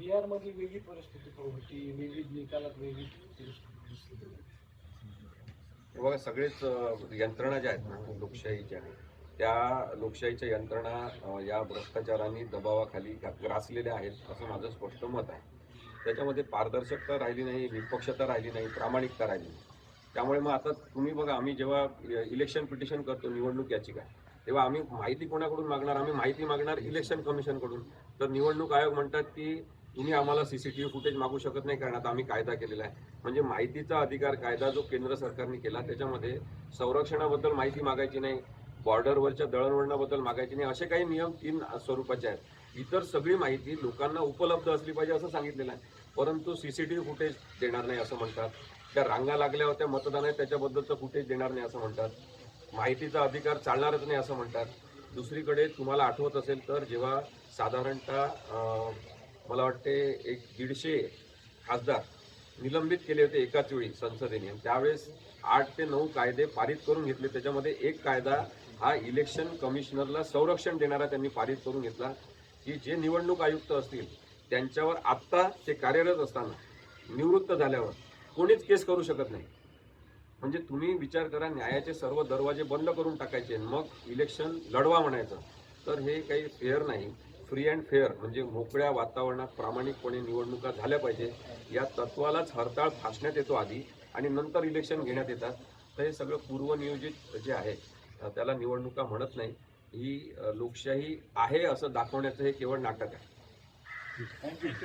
बिहारमध्ये वेगळी परिस्थिती होती. वेगळी निकालात वेगळी परिस्थिती. बघा सगळेच यंत्रणा ज्या आहेत ना लोकशाहीच्या त्या लोकशाहीच्या यंत्रणा या भ्रष्टाचाराने दबावाखाली ग्रासलेल्या आहेत असं माझं स्पष्ट मत आहे. त्याच्यामध्ये पारदर्शकता राहिली नाही विपक्षता राहिली नाही प्रामाणिकता राहिली नाही. त्यामुळे मग आता तुम्ही बघा आम्ही जेव्हा इलेक्शन पिटिशन करतो निवडणूक याचिका तेव्हा आम्ही माहिती कोणाकडून मागणार? आम्ही माहिती मागणार इलेक्शन कमिशनकडून तर निवडणूक आयोग म्हणतात की तुम्ही आम्हाला सीसीटीव्ही फुटेज मागू शकत नाही कारण आता आम्ही कायदा केलेला आहे. म्हणजे माहितीचा अधिकार कायदा जो केंद्र सरकारने केला त्याच्यामध्ये संरक्षणाबद्दल माहिती मागायची नाही बॉर्डरवरच्या दळणवळणाबद्दल मागायची नाही असे काही नियम तीन स्वरूपाचे आहेत. इतर सगळी माहिती लोकांना उपलब्ध असली पाहिजे असं सांगितलेलं आहे. परंतु C C T V footage देणार नाही असं म्हणतात. त्या रांगा लागल्या होत्या मतदान आहे त्याच्याबद्दलचं फुटेज देणार नाही असं म्हणतात. माहितीचा अधिकार चालणारच नाही असं म्हणतात. दुसरीकडे तुम्हाला आठवत असेल तर जेव्हा साधारणतः मला वाटते एक दीडशे खासदार निलंबित केले होते एकाच वेळी संसदेने. आणि त्यावेळेस आठ ते नऊ कायदे पारित करून घेतले. त्याच्यामध्ये एक कायदा हा इलेक्शन कमिशनरला संरक्षण देणारा त्यांनी पारित करून घेतला. की जे निवडणूक आयुक्त असतील त्यांच्यावर आत्ता ते कार्यरत असताना निवृत्त झाल्यावर कोणीच केस करू शकत नाही. म्हणजे तुम्ही विचार करा न्यायाचे सर्व दरवाजे बंद करून टाकायचे मग इलेक्शन लढवा म्हणायचं. तर हे काही फेअर नाही. फ्री अँड फेअर म्हणजे मोकळ्या वातावरणात प्रामाणिकपणे निवडणुका झाल्या पाहिजे. या तत्वालाच हरताळ फासण्यात येतो आधी आणि नंतर इलेक्शन घेण्यात येतात. तर हे सगळं पूर्वनियोजित जे आहे त्याला निवडणुका म्हणत नाही. ही लोकशाही आहे असं दाखवण्याचं हे केवळ नाटक आहे.